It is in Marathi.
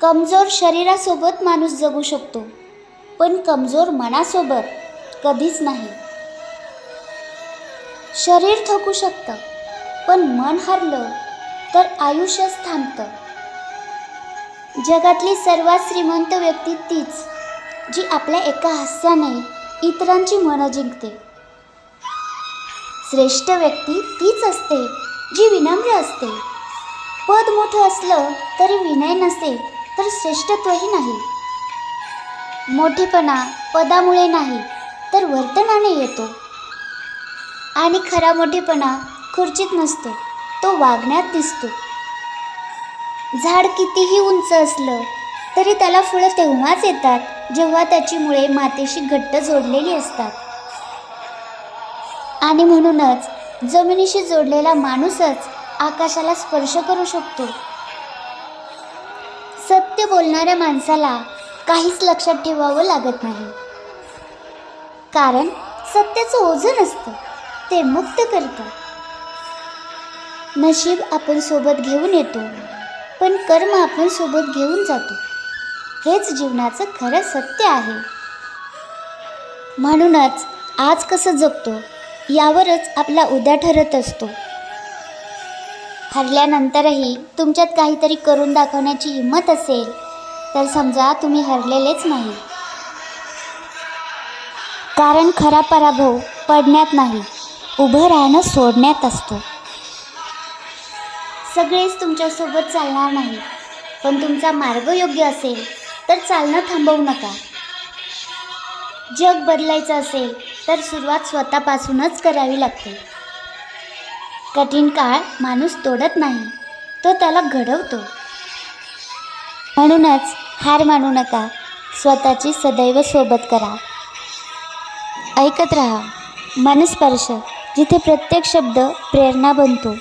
कमजोर शरीरासोबत माणूस जगू शकतो पण कमजोर मनासोबत कधीच नाही. शरीर थकू शकतं पण मन हरलं तर आयुष्यच थांबतं. जगातली सर्वात श्रीमंत व्यक्ती तीच जी आपल्या एका हास्याने इतरांची मनं जिंकते. श्रेष्ठ व्यक्ती तीच असते जी विनम्र असते. पद मोठं असलं तरी विनय नसेल तर श्रेष्ठत्वही नाही. मोठेपणा पदामुळे नाही तर वर्तनाने येतो. आणि खरा मोठेपणा खुर्चीत नसतो तो वागण्यात दिसतो. झाड कितीही उंच असलं तरी त्याला फुलं तेव्हाच येतात जेव्हा त्याची मुळे मातीशी घट्ट जोडलेली असतात. आणि म्हणूनच जमिनीशी जोडलेला माणूसच आकाशाला स्पर्श करू शकतो. सत्य बोलणाऱ्या माणसाला काहीच लक्षात ठेवावं लागत नाही. कारण सत्याचं ओझं नसतं ते मुक्त करतं. नशीब आपण सोबत घेऊन येतो पण कर्म आपण सोबत घेऊन जातो. हेच जीवनाचं खरं सत्य आहे. म्हणूनच आज कसं जगतो यावरच आपला उद्या ठरत असतो. हरल्यानंतरही तुमच्यात काहीतरी करून दाखवण्याची हिंमत असेल तर समजा तुम्ही हरलेलेच नाही. कारण खरा पराभव पडण्यात नाही उभं राहणं सोडण्यात असतो. सगळेच तुमच्यासोबत चालणार नाही पण तुमचा मार्ग योग्य असेल तर चालणं थांबवू नका. जग बदलायचं असेल तर सुरुवात स्वतःपासूनच करावी लागते. कठीण काळ माणूस तोडत नाही तो त्याला घडवतो. म्हणूनच हार मानू नका स्वतःची सदैव सोबत करा. ऐकत रहा मनस्पर्श जिथे प्रत्येक शब्द प्रेरणा बनतो.